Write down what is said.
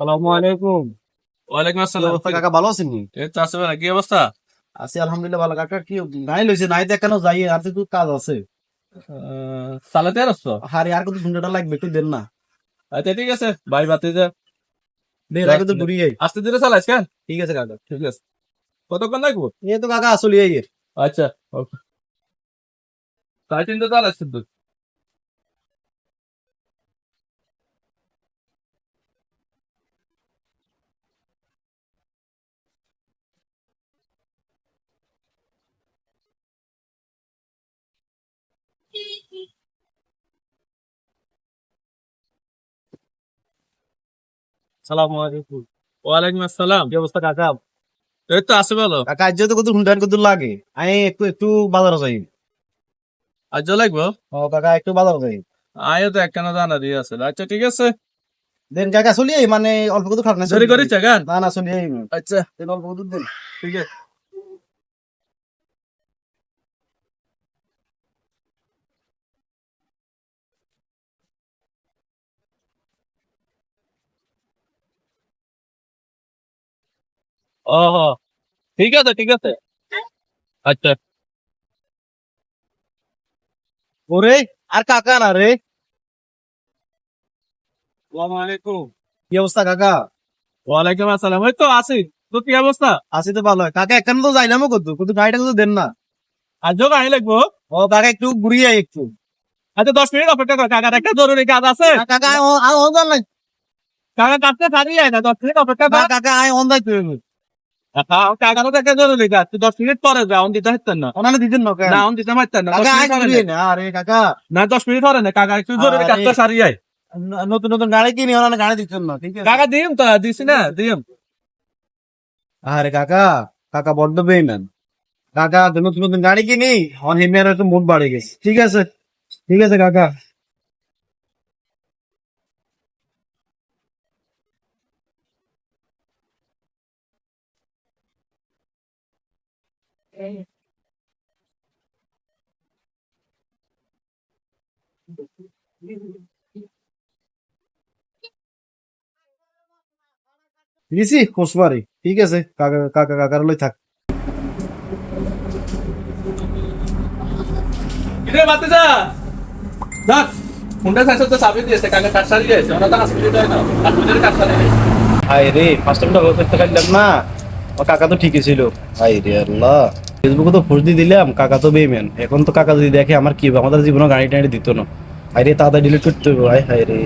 সালামু আলাইকুম। ওয়ালাইকুম আসসালাম। অবস্থা কাকা? ভালো আছেন নি? এই তো আছে কি অবস্থা? আছি আলহামদুলিল্লাহ ভালো। কাকা কি নাই লইছে নাই দেখানো যাই আর তো কাজ আছে। আহ, সালাতে আর আসছো হারে আর কত সুন্দরটা লাগবে একটু দেন না। আচ্ছা ঠিক আছে ভাই বাতি যা। দেন আগে তো ঘুরিয়ে। আস্তে ধীরে চালাইস কেন? ঠিক আছে কাকা ঠিক আছে। কতক্ষণ লাগবো এই তো কাকা আসলে এই আচ্ছা. সাড়ে তিনটে চালাইস কিন্তু সালামু আলাইকুম। ওয়ালাইকুম আসসালাম। কি অবস্থা কাকা? এই তো আছে ভালো। কাকা আজ তো কত হুন্ডান কত লাগে আমি একটু একটু বাজারে যাই। আজ লাগবো? ও কাকা একটু বাজারে যাই। আয়ও তো একখানা জানা দিয়ে আছে। আচ্ছা ঠিক আছে। দেন কাকা চলি মানে অল্প কত খাটনা চুরি করিস না না চলি। আচ্ছা। দেন অল্প কত দেন ঠিক আছে। ও ঠিক আছে ঠিক আছে। আচ্ছা। ওরে আর কাকা না রে। আসসালামু আলাইকুম। কি অবস্থা কাকা? ওয়ালাইকুম আসসালাম। ওই তো আছি। তো কি অবস্থা? আছি তো ভালো। কাকা এখানে তো যাইলামও কত কত গাড়িটা কত দেন না। আজও গাড়ি লাগবো। ও কাকা একটু ঘুরিয়ে আই একটু। আচ্ছা দশ মিনিট অপেক্ষা কর। কাকার একটা জরুরি কাজ আছে। কাকা আয় অন কাকা কাটতে পারি যায় না। দশ মিনিট অপেক্ষা কর। কাকা আয় অন হইবে জরুরি কাজ তুই দশ মিনিট পরে যা দিতে না। দিতেন না না অন দিতে পারতেন না। আরে কাকা। না দশ মিনিট পরে না কাকা একটু জরুরি আরে। কাজটা সারি যায় নতুন নতুন গাড়ি কিনি ওনানে গাড়ি দিতেন না ঠিক আছে? কাকা দিম তো দিছি না দিম। আরে কাকা কাকা বড্ড বেইমান। কাকা নতুন নতুন গাড়ি কিনি অন হিমের মুড বাড়ে গেছে ঠিক আছে? ঠিক আছে কাকা। দিছি কোসবারি ঠিক আছে কাকা কাকা কাকার লই থাক। কিরে বাতে যা দেখ ফোনটা সাইজ তো সাবিত দিয়েছে কাকা কাজ সারি যাইছে ওরা তো হাসপাতালে যায় না হাসপাতালে কাজ সারি আয় রে ফার্স্ট টাইমটা হতে থাকতে পারলাম না ও কাকা তো ঠিকই ছিল আয় রে আল্লাহ। ফেসবুকে তো ফোর্স দিয়ে দিলাম, কাকা তো বেমেন এখন তো কাকা যদি দেখে, আমার কি আমাদের জীবনে গাড়ি টাড়ি দিত না। আরে, তাড়াতাড়ি ডিলিট করতে হবে। আয় হায় রে।